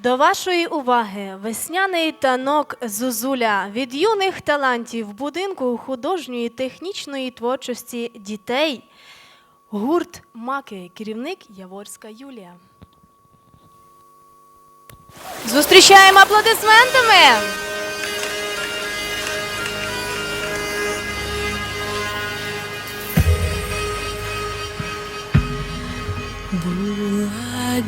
До вашої уваги весняний танок Зузуля від юних талантів будинку художньої технічної творчості дітей. Гурт Маки, керівник Яворська Юлія. Зустрічаємо аплодисментами. Була